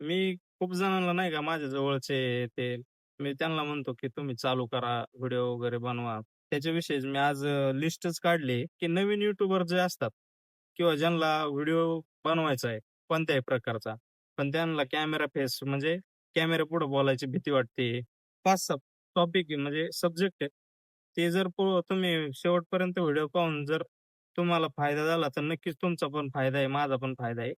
मी खूप जणांना नाही का माझ्या जवळचे ते मी त्यांना म्हणतो, की तुम्ही चालू करा, व्हिडिओ वगैरे बनवा. त्याच्याविषयीच मी आज अ, लिस्टच काढली, की नवीन यूट्यूबर जे असतात किंवा ज्यांना व्हिडिओ बनवायचा आहे कोणत्याही प्रकारचा, पण त्यांना कॅमेरा फेस म्हणजे कॅमेऱ्यापुढे बोलायची भीती वाटते. 5-6 टॉपिक आहे म्हणजे सब्जेक्ट आहे. ते जर प तुम्ही शेवटपर्यंत व्हिडिओ पाहून जर तुम्हाला फायदा झाला, तर नक्कीच तुमचा पण फायदा आहे, माझा पण फायदा आहे.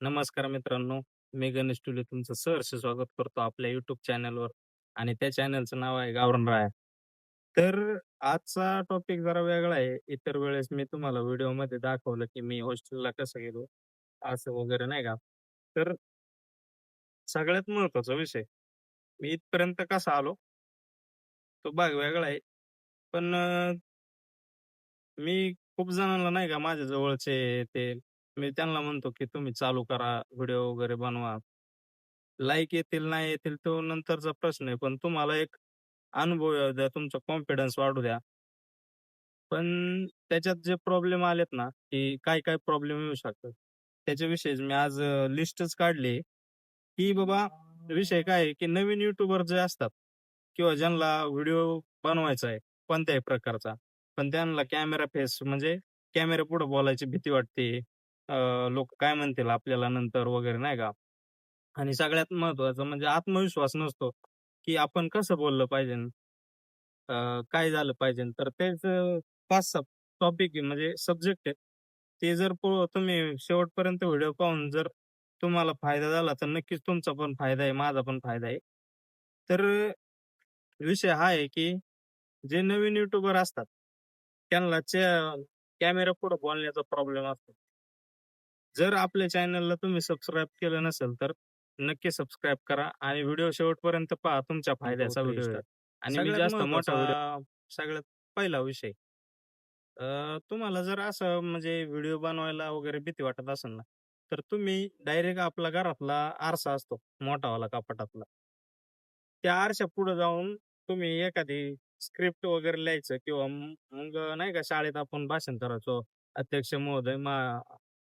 नमस्कार मित्रांनो, मी गणेश टुले तुमचं सहर्ष स्वागत करतो आपल्या युट्यूब चॅनलवर आणि त्या चॅनलचं नाव आहे गावरण राया. तर आजचा टॉपिक जरा वेगळा आहे. इतर वेळेस मी तुम्हाला व्हिडिओमध्ये दाखवलं, की मी हॉस्टेलला कसं गेलो, असं वगैरे नाही का. तर सगळ्यात महत्त्वाचा विषय, मी इथपर्यंत कसा आलो, तो भाग वेगळा आहे. पण मी खूप जणांना नाही का माझ्या जवळचे ते मी त्यांना म्हणतो, की तुम्ही चालू करा, व्हिडिओ वगैरे बनवा. लाईक येतील, नाही येतील तो नंतरचा प्रश्न आहे. पण तुम्हाला एक अनुभव येऊ द्या, तुमचा कॉन्फिडन्स वाढू द्या. पण त्याच्यात जे प्रॉब्लेम आलेत ना, की काय-काय प्रॉब्लेम येऊ शकतात. त्याच्याविषयी मी आज लिस्टच काढली, की बाबा विषय काय आहे, की नवीन युट्यूबर जे असतात किंवा ज्यांना व्हिडिओ बनवायचा आहे कोणत्याही प्रकारचा, पण त्यांना कॅमेरा फेस म्हणजे कॅमेरा पुढे बोलायची भीती वाटते. लोक काय म्हणतील आपल्याला नंतर वगैरे नाही का? आणि सगळ्यात महत्त्वाचं म्हणजे आत्मविश्वास नसतो, की आपण कसं बोललं पाहिजे. काय झालं पाहिजे. तर तेच पाच 5-6 टॉपिक आहे म्हणजे सब्जेक्ट आहे. ते जर तुम्ही शेवटपर्यंत व्हिडिओ पाहून जर तुम्हाला फायदा झाला, तर नक्कीच तुमचा पण फायदा आहे, माझा पण फायदा आहे. तर विषय हा आहे, की जे नवीन युट्यूबर असतात, त्यांना च्या कॅमेरापुढे बोलण्याचा प्रॉब्लेम असतो. जर आपल्या चॅनलला तुम्ही सबस्क्राईब केलं नसेल, तर नक्की सबस्क्राईब करा आणि व्हिडिओ शेवटपर्यंत पहा. तुमच्या फायद्याचा व्हिडिओ आहे. आणि मी जास्त मोठा व्हिडिओ सगळ्यात पहिला विषय अ, तुम्हाला जर असं म्हणजे व्हिडिओ बनवायला वगैरे भीती वाटत असेल ना, तर तुम्ही डायरेक्ट आपला घरातला आरसा असतो, मोठावाला कपाटातला. त्या आरशापुढे जाऊन तुम्ही एखादी स्क्रिप्ट वगैरे लिहायचं किंवा म मग नाही का शाळेत आपण भाषण करायचो. अध्यक्ष महोदय मा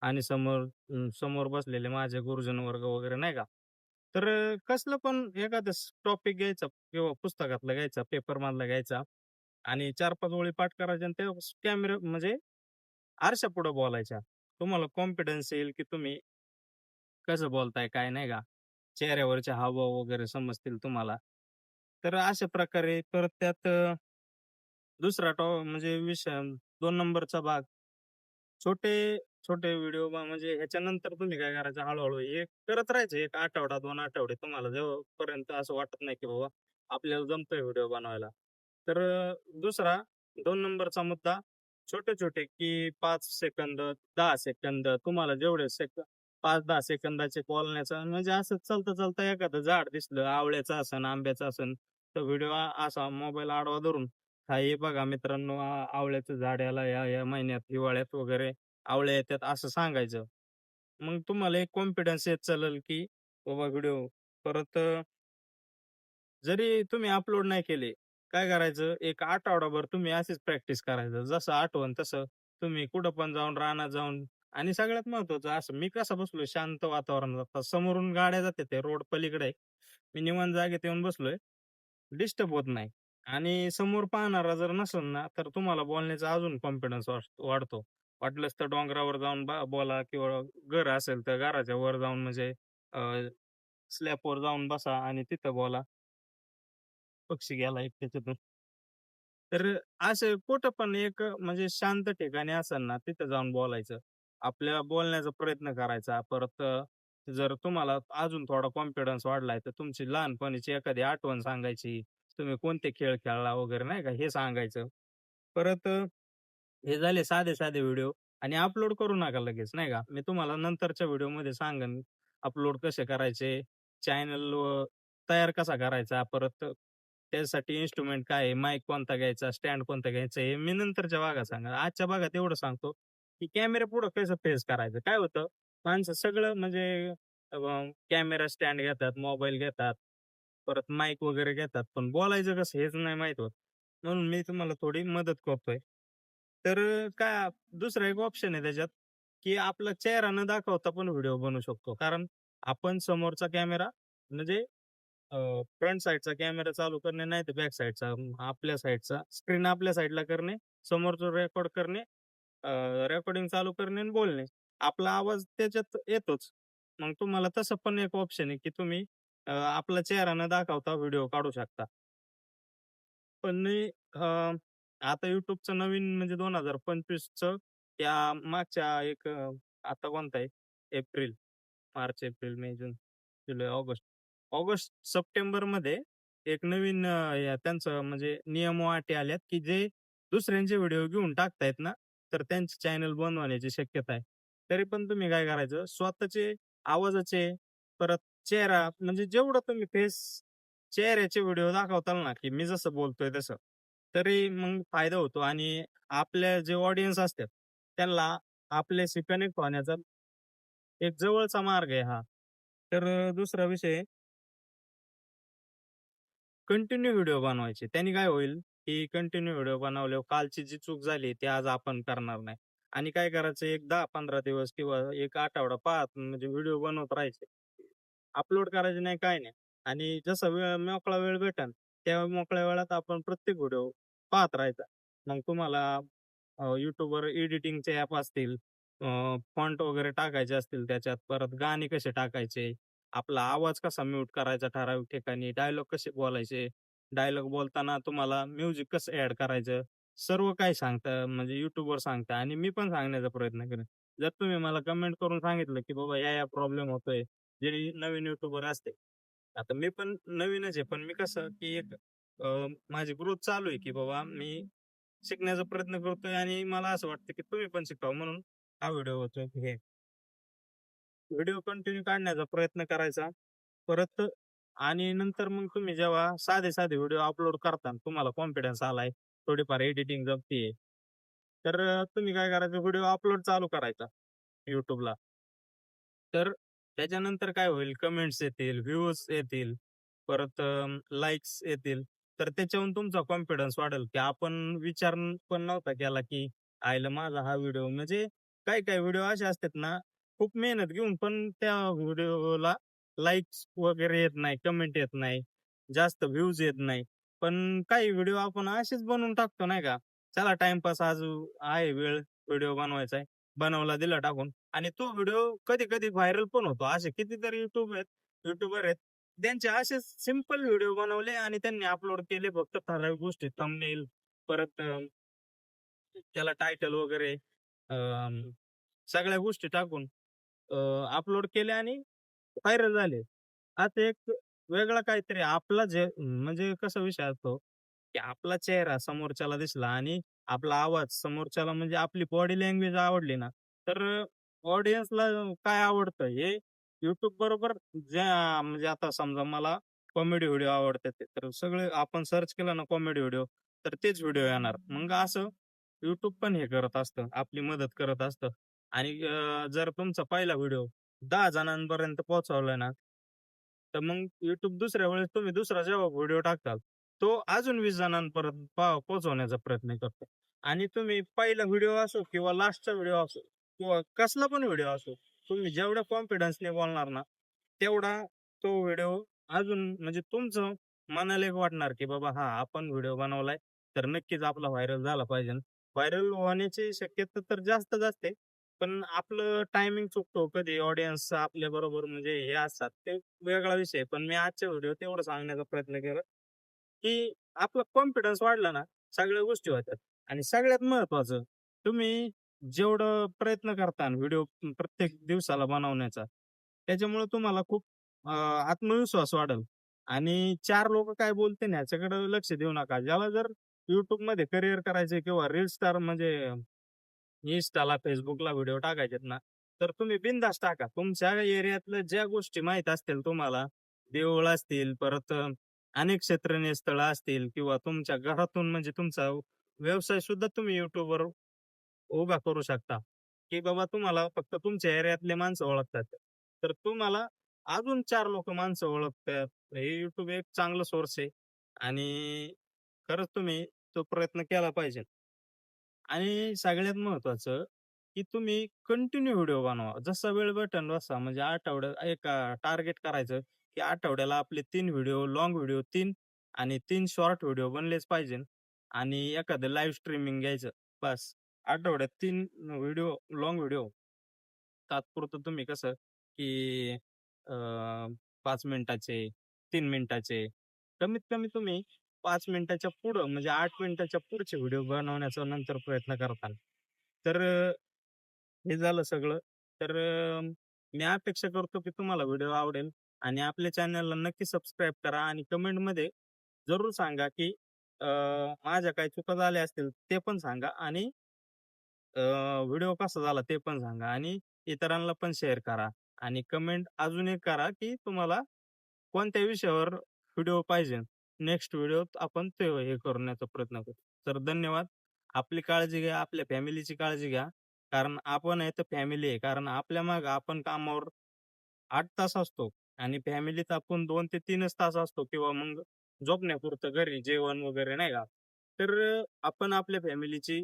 आणि समोर समोर बसलेले माझे गुरुजन वर्ग वगैरे नाही का. तर कसलं पण एखादं टॉपिक घ्यायचा किंवा पुस्तकातला घ्यायचा, पेपरमधला घ्यायचा आणि 4-5 ओळी पाठ करायच्या आणि त्या कॅमेरे म्हणजे आरशा पुढे बोलायच्या. तुम्हाला कॉन्फिडन्स येईल, की तुम्ही कसं बोलताय, काय नाही का. चेहऱ्यावरचे हावभाव वगैरे समजतील तुम्हाला. तर अशा प्रकारे परत त्यात दुसरा टॉ म्हणजे विषय दोन नंबरचा भाग छोटे, छोटे व्हिडिओ म्हणजे ह्याच्यानंतर तुम्ही काय करायचं हळूहळू एक हे करत राहायचं. एक आठवडा, दोन आठवडे तुम्हाला जेव्हापर्यंत असं वाटत नाही, की बाबा आपल्याला जमतोय व्हिडिओ बनवायला. तर दुसरा दोन नंबरचा मुद्दा छोटे-छोटे, की पाच सेकंद, दहा सेकंद तुम्हाला जेवढे सेकंद पाच दहा सेकंदाचे बोलण्याचा म्हणजे असं चालता-चालता एखादं झाड दिसलं, आवळ्याचं असन, आंब्याचं असन, तर व्हिडिओ असा मोबाईल आडवा धरून, "हा हे बघा मित्रांनो, आवळ्याचं झाड याला या-या महिन्यात, हिवाळ्यात वगैरे आवळे येतात," असं सांगायचं. मग तुम्हाला एक कॉन्फिडन्स येत चालेल, की बाबा व्हिडिओ परत जरी तुम्ही अपलोड नाही केले, काय करायचं, एक आठवडाभर तुम्ही अशीच प्रॅक्टिस करायचं. जसं आठवण तसं तुम्ही कुठं पण जाऊन, रानात जाऊन आणि सगळ्यात महत्त्वाचं असं मी कसा बसलोय शांत वातावरणात. आता समोरून गाड्या जातात ते रोड पलीकडे आहे. मी निवांत जागेत येऊन बसलोय. डिस्टर्ब होत नाही आणि समोर पाहणारा जर नसेल ना, तर तुम्हाला बोलण्याचा अजून कॉन्फिडन्स वाढतो. वाटलंच तर डोंगरावर जाऊन बा बोला किंवा घर असेल तर घराच्या वर जाऊन म्हणजे स्लॅपवर जाऊन बसा आणि तिथं बोला. पक्षी गेला एक त्याच्यातून. तर असं कुठं पण एक म्हणजे शांत ठिकाणी असेल ना, तिथं जाऊन बोलायचं. आपल्या बोलण्याचा प्रयत्न करायचा. परत जर तुम्हाला अजून थोडा कॉन्फिडन्स वाढलाय, तर तुमची लहानपणीची एखादी आठवण सांगायची. तुम्ही कोणते खेळ खेळला वगैरे नाही का, हे सांगायचं. परत हे झाले साधे-साधे व्हिडिओ आणि अपलोड करू नका लगेच नाही का. मी तुम्हाला नंतरच्या व्हिडिओमध्ये सांगेन अपलोड कसे करायचे, चॅनल तयार कसा करायचा, परत त्यासाठी इन्स्ट्रुमेंट काय आहे, माईक कोणता घ्यायचा, स्टँड कोणता घ्यायचा, हे मी नंतरच्या भागात सांगा आजच्या भागात एवढं सांगतो, की कॅमेऱ्यापुढं कसं फेस करायचं. काय होतं, माणसं सगळं म्हणजे कॅमेरा स्टँड घेतात, मोबाईल घेतात, परत माईक वगैरे घेतात, पण बोलायचं कसं हेच नाही माहीत होत. म्हणून मी तुम्हाला थोडी मदत करतोय. तर काय दुसरा एक ऑप्शन आहे त्याच्यात, की आपला चेहरा न दाखवता पण व्हिडिओ बनवू शकतो. कारण आपण समोरचा कॅमेरा म्हणजे फ्रंट साईडचा कॅमेरा चालू करणे नाही तर बॅक साईडचा आपल्या साईडचा स्क्रीन आपल्या साईडला करणे समोरचं रेकॉर्ड करणे रेकॉर्डिंग चालू करणे आणि बोलणे. आपला आवाज त्याच्यात येतोच. मग तुम्हाला तसं पण एक ऑप्शन आहे की तुम्ही आपला चेहरा न दाखवता व्हिडिओ काढू शकता. पण नाही, आता युट्यूबचं नवीन म्हणजे दोन हजार पंचवीसचं त्या मागच्या एक आता कोणता आहे? April March April May June जुलै ऑगस्ट. ऑगस्ट सप्टेंबरमध्ये एक नवीन या त्यांचं म्हणजे नियम व अटी आल्यात की जे दुसऱ्यांचे व्हिडिओ घेऊन टाकतायत ना तर त्यांचे चॅनल बंद होण्याची शक्यता आहे. तरी पण तुम्ही काय करायचं? स्वतःचे आवाजाचे परत चेहरा म्हणजे जेवढं तुम्ही फेस चेहऱ्याचे व्हिडिओ दाखवताल ना की मी जसं बोलतोय तसं. तरी मग फायदा होतो आणि आपल्या जे ऑडियन्स असतात त्यांना आपल्याशी कनेक्ट होण्याचा एक जवळचा मार्ग आहे हा. तर दुसरा विषय कंटिन्यू व्हिडिओ बनवायचे. त्यांनी काय होईल की कंटिन्यू व्हिडिओ बनवल्यावर कालची जी चूक झाली ती आज आपण करणार नाही. आणि काय करायचं एक दहा पंधरा दिवस किंवा एक आठवडा पाहत म्हणजे व्हिडिओ बनवत राहायचे. अपलोड करायचे नाही काय नाही. आणि जसा वेळ मोकळा वेळ भेटन त्या मोकळ्या वेळात आपण प्रत्येक व्हिडिओ पाहत राहायचा. मग तुम्हाला युट्यूबवर एडिटिंगचे ऍप असतील फॉन्ट वगैरे टाकायचे असतील त्याच्यात परत गाणे कसे टाकायचे आपला आवाज कसा म्यूट करायचा ठराविक ठिकाणी डायलॉग कसे बोलायचे डायलॉग बोलताना तुम्हाला म्युझिक कसं ऍड करायचं सर्व काही सांगता म्हणजे युट्यूबवर सांगता आणि मी पण सांगण्याचा प्रयत्न करेन. जर तुम्ही मला कमेंट करून सांगितलं की बाबा या या प्रॉब्लेम होतोय जे नवीन युट्यूबर असते आता मी पण नवीनच आहे. पण मी कसं की एक अं, माझी ग्रोथ चालू आहे की बाबा मी शिकण्याचा प्रयत्न करतोय आणि मला असं वाटतं की तुम्ही पण शिकावं म्हणून हा व्हिडिओ होतोय हे. व्हिडिओ कंटिन्यू काढण्याचा प्रयत्न करायचा. परत आणि नंतर मग तुम्ही जेव्हा साधे साधे व्हिडिओ अपलोड करता तुम्हाला कॉन्फिडन्स आलाय. थोडीफार एडिटिंग जमतीये. तर अं, तुम्ही काय करायचं? व्हिडिओ अपलोड चालू करायचा युट्यूबला तर त्याच्यानंतर काय होईल? कमेंट्स येतील व्ह्यूज येतील परत लाईक्स येतील. तर त्याच्यावरून तुमचा कॉन्फिडन्स वाढेल की आपण विचार पण नव्हता केला की आयला माझा हा व्हिडिओ म्हणजे काही काही व्हिडिओ असे असतात ना खूप मेहनत घेऊन पण त्या व्हिडिओला लाईक्स वगैरे येत नाही कमेंट येत नाही जास्त व्ह्यूज येत नाही. पण काही व्हिडिओ आपण असेच बनवून टाकतो नाही का? चला टाइमपास आज आहे वेळ व्हिडिओ बनवायचा आहे. बनवला दिला टाकून. आणि तो व्हिडिओ कधी कधी व्हायरल पण होतो. असे कितीतरी युट्यूब आहेत युट्यूबर आहेत. त्यांचे असे सिंपल व्हिडिओ बनवले आणि त्यांनी अपलोड केले फक्त ठराविक गोष्टी. थंबनेल परत त्याला टायटल वगैरे सगळ्या गोष्टी टाकून अपलोड केले आणि व्हायरल झाले. आता एक वेगळा काहीतरी आपला जे म्हणजे कसा विषय असतो की आपला चेहरा समोरच्याला दिसला आणि आपला आवाज समोरच्याला म्हणजे आपली बॉडी लँग्वेज आवडली ना तर ऑडियन्सला काय आवडतं? हे युट्यूब बरोबर ज्या म्हणजे आता समजा मला कॉमेडी व्हिडिओ आवडतात ते, तर सगळे आपण सर्च केलं ना कॉमेडी व्हिडिओ तर तेच व्हिडिओ येणार. मग असं युट्यूब पण हे करत असतं आपली मदत करत असतं. आणि जर तुमचा पहिला व्हिडिओ दहा जणांपर्यंत पोहोचवलाय ना तर मग युट्यूब दुसऱ्या वेळेस तुम्ही दुसरा जेव्हा व्हिडिओ टाकताल तो अजून वीस जणांपर्यंत पोहोचवण्याचा प्रयत्न करतो. आणि तुम्ही पहिला व्हिडिओ असो किंवा लास्टचा व्हिडिओ असो किंवा कसला पण व्हिडिओ असो तुम्ही जेवढ्या कॉन्फिडन्सने बोलणार ना तेवढा तो व्हिडिओ अजून म्हणजे तुमचं मनाला एक वाटणार की बाबा हा आपण व्हिडिओ बनवलाय. तर नक्कीच आपला व्हायरल झाला पाहिजे. व्हायरल होण्याची शक्यता तर जास्त असते पण आपलं टायमिंग चुकतो. कधी ऑडियन्स आपल्या बरोबर म्हणजे हे असतात ते वेगळा विषय. पण मी आजच्या व्हिडिओ तेवढं सांगण्याचा प्रयत्न केला की आपला कॉन्फिडन्स वाढला ना सगळ्या गोष्टी होतात. आणि सगळ्यात महत्वाचं तुम्ही जेवढं प्रयत्न करता व्हिडिओ प्रत्येक दिवसाला बनवण्याचा त्याच्यामुळे तुम्हाला खूप आत्मविश्वास वाढेल. आणि चार लोक काय बोलते ना याच्याकडे लक्ष देऊ नका. ज्याला जर युट्यूबमध्ये करिअर करायचे किंवा रील स्टार म्हणजे इंस्टाला फेसबुकला व्हिडिओ टाकायचे ना तर तुम्ही बिंदास टाका. तुमच्या एरियातल्या ज्या गोष्टी माहीत असतील तुम्हाला देऊळ असतील परत अनेक क्षेत्रीय स्थळ असतील किंवा तुमच्या घरातून म्हणजे तुमचा व्यवसाय सुद्धा तुम्ही युट्यूबवर उभा करू शकता की बाबा तुम्हाला फक्त तुमच्या एरियातले माणसं ओळखतात. तर तुम्हाला अजून चार लोक माणसं ओळखतात. हे युट्यूब एक चांगलं सोर्स आहे आणि खरंच तुम्ही तो प्रयत्न केला पाहिजे. आणि सगळ्यात महत्वाचं की तुम्ही कंटिन्यू व्हिडिओ बनवा. जसा वेळ भेटेल तसा. म्हणजे आठवड्यात एक टार्गेट करायचं, की आठवड्याला आपले तीन व्हिडिओ, लॉंग व्हिडिओ तीन आणि तीन शॉर्ट व्हिडिओ बनलेच पाहिजे. आणि एखादं लाईव्ह स्ट्रीमिंग घ्यायचं. बस. आठवड्यात तीन व्हिडिओ, लाँग व्हिडिओ तात्पुरतं तुम्ही कसं, की अ, पाच मिनिटाचे, तीन मिनिटाचे, कमीत कमी तुम्ही पाच मिनिटाच्या पुढं म्हणजे आठ मिनिटाच्या पुढचे व्हिडिओ बनवण्याचा नंतर प्रयत्न करताल. तर हे झालं सगळं. तर मी अपेक्षा करतो, की तुम्हाला व्हिडिओ आवडेल आणि आपल्या चॅनलला नक्की सबस्क्राईब करा आणि कमेंटमध्ये जरूर सांगा, की माझ्या काही चुका झाल्या असतील ते पण सांगा आणि व्हिडिओ कसा झाला ते पण सांगा आणि इतरांना पण शेअर करा आणि कमेंट अजून एक करा, की तुम्हाला कोणत्या विषयावर व्हिडिओ पाहिजे. नेक्स्ट व्हिडिओत आपण ते हे करण्याचा प्रयत्न करू. तर धन्यवाद. आपली काळजी घ्या, आपल्या फॅमिलीची काळजी घ्या. कारण आपण आहे तर फॅमिली आहे. कारण आपल्या मागे आपण कामावर आठ तास असतो आणि फॅमिलीत आपण दोन ते तीनच तास असतो किंवा मग झोपण्यापुरतं घरी जेवण वगैरे नाही का. तर आपण आपल्या फॅमिलीची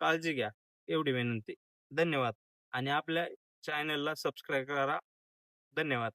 काळजी घ्या, एवढी विनंती. धन्यवाद आणि आपल्या चॅनलला सबस्क्राईब करा. धन्यवाद.